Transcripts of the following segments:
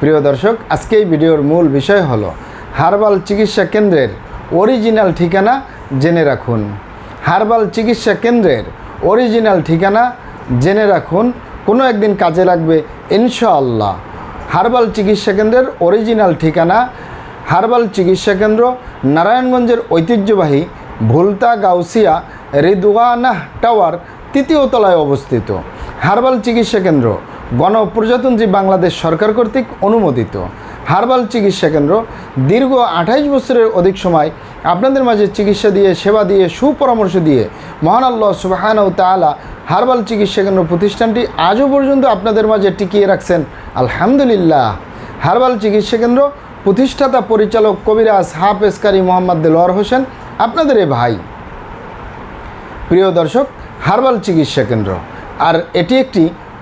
প্রিয় দর্শক আজকে এই ভিডিওর মূল বিষয় হলো, হারবাল চিকিৎসা কেন্দ্রের অরিজিনাল ঠিকানা জেনে রাখুন। হারবাল চিকিৎসা কেন্দ্রের অরিজিনাল ঠিকানা জেনে রাখুন। কোনো একদিন কাজে লাগবে, ইনশাআল্লাহ। হারবাল চিকিৎসা কেন্দ্রের অরিজিনাল ঠিকানা, হারবাল চিকিৎসা কেন্দ্র, নারায়ণগঞ্জের ঐতিহ্যবাহী ভুলতা গাউসিয়া রিদুয়ানাহ টাওয়ার, তৃতীয় তলায় অবস্থিত। হারবাল চিকিৎসা কেন্দ্র গণপ্রজাতন্ত্রী বাংলাদেশ সরকার কর্তৃক অনুমোদিত। হারবাল চিকিৎসা কেন্দ্র দীর্ঘ আঠাইশ বছরের অধিক সময় আপনাদের মাঝে চিকিৎসা দিয়ে, সেবা দিয়ে, সুপরামর্শ দিয়ে মহান আল্লাহ ও তালা হারবাল চিকিৎসা কেন্দ্র প্রতিষ্ঠানটি আজও পর্যন্ত আপনাদের মাঝে টিকিয়ে রাখছেন। আলহামদুলিল্লাহ। হারবাল চিকিৎসা কেন্দ্র প্রতিষ্ঠাতা পরিচালক কবিরাজ হাফেজকারী মোহাম্মদ দেলোয়ার হোসেন, আপনাদের এ ভাই। প্রিয় দর্শক, হারবাল চিকিৎসা কেন্দ্র। আর এটি একটি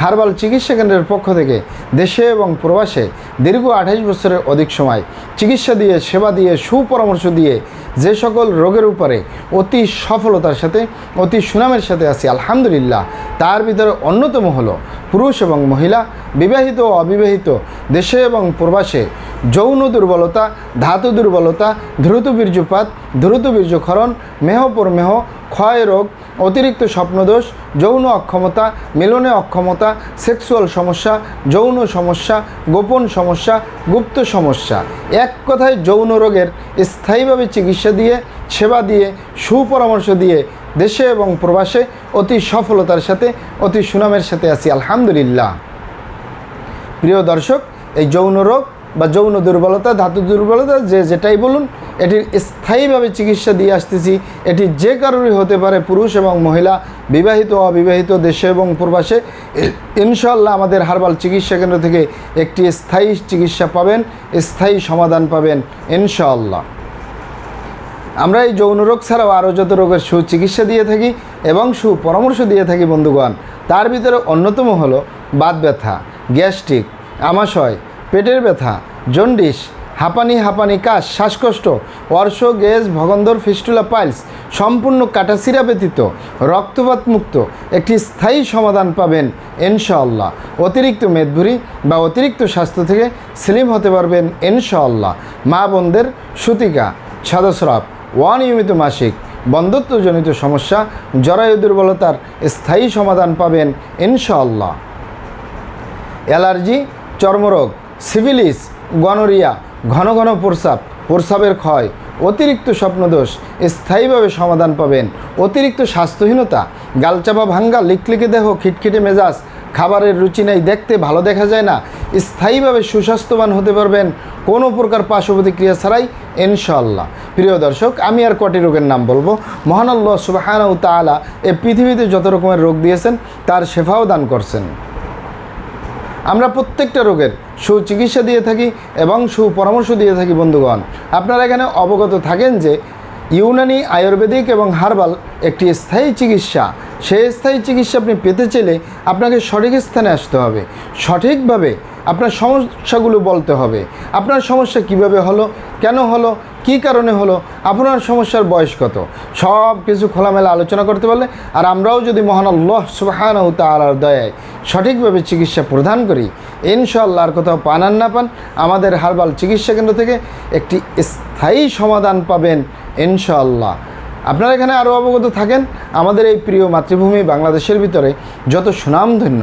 হারবাল চিকিৎসা কেন্দ্রের পক্ষ থেকে দেশে এবং প্রবাসে দীর্ঘ আঠাইশ বছরের অধিক সময় চিকিৎসা দিয়ে, সেবা দিয়ে, সুপরামর্শ দিয়ে যে সকল রোগের উপরে অতি সফলতার সাথে, অতি সুনামের সাথে আছি, আলহামদুলিল্লাহ। তার ভিতরে অন্যতম হলো পুরুষ এবং মহিলা, বিবাহিত ও অবিবাহিত, দেশে এবং প্রবাসে যৌন দুর্বলতা, ধাতু দুর্বলতা, দ্রুত বীর্যপাত, দ্রুত বীর্যক্ষরণ, মেহ ক্ষয় রোগ, অতিরিক্ত স্বপ্নদোষ, যৌন অক্ষমতা, মিলনে অক্ষমতা, সেক্সুয়াল সমস্যা, যৌন সমস্যা, গোপন সমস্যা, গুপ্ত সমস্যা। এক কথায় যৌন রোগের স্থায়ীভাবে চিকিৎসা দিয়ে, সেবা দিয়ে, সুপরামর্শ দিয়ে দেশে এবং প্রবাসে অতি সফলতার সাথে, অতি সুনামের সাথে আছি, আলহামদুলিল্লাহ। প্রিয় দর্শক, এই যৌন রোগ বা যৌন দুর্বলতা, ধাতু দুর্বলতা, যে যেটাই বলুন এটির স্থায়ীভাবে চিকিৎসা দিয়ে আসতেছি। এটি যে কারোরই হতে পারে, পুরুষ এবং মহিলা, বিবাহিত অবিবাহিত, দেশে এবং প্রবাসে। ইনশাল্লাহ আমাদের হারবাল চিকিৎসা কেন্দ্র থেকে একটি স্থায়ী চিকিৎসা পাবেন, স্থায়ী সমাধান পাবেন ইনশাল্লাহ আমরা এই যৌন রোগ ছাড়াও আরও যত রোগের সুচিকিৎসা দিয়ে থাকি এবং সুপরামর্শ দিয়ে থাকি, বন্ধুগণ, তার ভিতরে অন্যতম হলো বাত ব্যথা, গ্যাস্ট্রিক, আমাশয়, পেটের ব্যথা, জন্ডিস হাঁপানি হাঁপানি কাশ, শ্বাসকষ্ট, অর্শ গ্যাস ভগন্দর ফিস্টুলা পাইলস সম্পূর্ণ কাটাসিরা ব্যতীত, রক্তপাত মুক্ত। একটি স্থায়ী সমাধান পাবেন ইনশাআল্লাহ। অতিরিক্ত মেদভুরি বা অতিরিক্ত স্বাস্থ্য থেকে স্লিম হতে পারবেন ইনশাআল্লাহ। মা বোনদের সুতিকা ছাদস্রাব অনিয়মিত মাসিক বন্ধত্বজনিত সমস্যা, জরায়ু দুর্বলতার স্থায়ী সমাধান পাবেন ইনশাআল্লাহ। অ্যালার্জি, চর্মরোগ, সিভিলিস, গনোরিয়া ঘন ঘন প্রস্রাব, প্রস্রাবের ক্ষয়, অতিরিক্ত স্বপ্নদোষ স্থায়ীভাবে সমাধান পাবেন। অতিরিক্ত স্বাস্থ্যহীনতা, গালচাপা ভাঙ্গা, লিকলিকে দেহ, খিটখিটে মেজাজ, খাবারের রুচি নেই, দেখতে ভালো দেখা যায় না, স্থায়ীভাবে সুস্বাস্থ্যবান হতে পারবেন কোনো প্রকার পার্শ্ব প্রতিক্রিয়া ছাড়াই ইনশাল্লাহ প্রিয় দর্শক, আমি আর কটি রোগের নাম বলব। মহানাল্লাহ সুবাহানা তালা এ পৃথিবীতে যত রকমের রোগ দিয়েছেন, তার শেফাও দান করছেন। আমরা প্রত্যেকটা রোগের সুচিকিৎসা দিয়ে থাকি এবং সুপরামর্শ দিয়ে থাকি, বন্ধুগণ। আপনারা এখানে অবগত থাকেন যে ইউনানি আয়ুর্বেদিক এবং হার্বাল একটি স্থায়ী চিকিৎসা। সেই স্থায়ী চিকিৎসা আপনি পেতে চাইলে আপনাকে সঠিক স্থানে আসতে হবে। সঠিকভাবে আপনার সমস্যাগুলো বলতে হবে। আপনার সমস্যা কীভাবে হলো? কেন হলো? কী কারণে হলো? আপনার সমস্যার বয়স কত? সব কিছু খোলামেলা আলোচনা করতে পারলে, আর আমরাও যদি মহান আল্লাহ সুবাহান তালার দয়ায় সঠিকভাবে চিকিৎসা প্রদান করি ইনশাল্লাহ আর কোথাও পান আর না পান, আমাদের হারবাল চিকিৎসা কেন্দ্র থেকে একটি স্থায়ী সমাধান পাবেন ইনশাল্লাহ আপনারা এখানে আরও অবগত থাকেন, আমাদের এই প্রিয় মাতৃভূমি বাংলাদেশের ভিতরে যত সুনামধন্য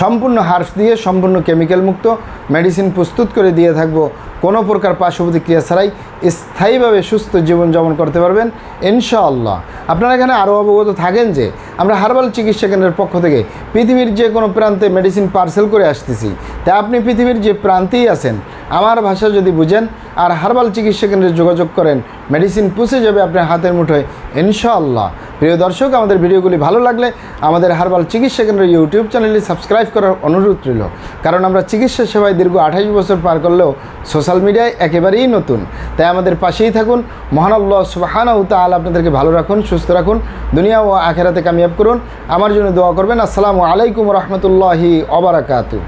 সম্পূর্ণ হার্স দিয়ে সম্পূর্ণ কেমিক্যাল মুক্ত মেডিসিন প্রস্তুত করে দিয়ে থাকব। কোনো প্রকার পার্শ্ব প্রতিক্রিয়া ছাড়াই স্থায়ীভাবে সুস্থ জীবনযাপন করতে পারবেন, ইনশাআল্লাহ। আপনারা এখানে আরও অবগত থাকেন যে আমরা হার্বাল চিকিৎসা কেন্দ্রের পক্ষ থেকে পৃথিবীর যে কোনো প্রান্তে মেডিসিন পার্সেল করে আসতেছি। তা আপনি পৃথিবীর যে প্রান্তেই আছেন, আমার ভাষা যদি বুঝেন আর হার্বাল চিকিৎসা কেন্দ্রে যোগাযোগ করেন মেডিসিন পুষে যাবে আপনার হাতের মুঠোয়, ইনশাআল্লাহ। প্রিয় দর্শক, আমাদের ভিডিওগুলি ভালো লাগলে আমাদের হার্বাল চিকিৎসা কেন্দ্র ইউটিউব চ্যানেলটি সাবস্ক্রাইব করার অনুরোধ রইল। কারণ আমরা চিকিৎসা সেবায় দীর্ঘ আঠাশ বছর পার করলেও সোশ্যাল মিডিয়ায় একেবারেই নতুন। তাই আমাদের পাশেই থাকুন। মহানাল্লাহ সুবাহানা তাল আপনাদেরকে ভালো রাখুন, সুস্থ রাখুন। দুনিয়া ও আখেরাতে কামিয়াব করুন। আমার জন্য দোয়া করবেন। আসসালামু আলাইকুম রহমতুল্লাহি অবরাকাতু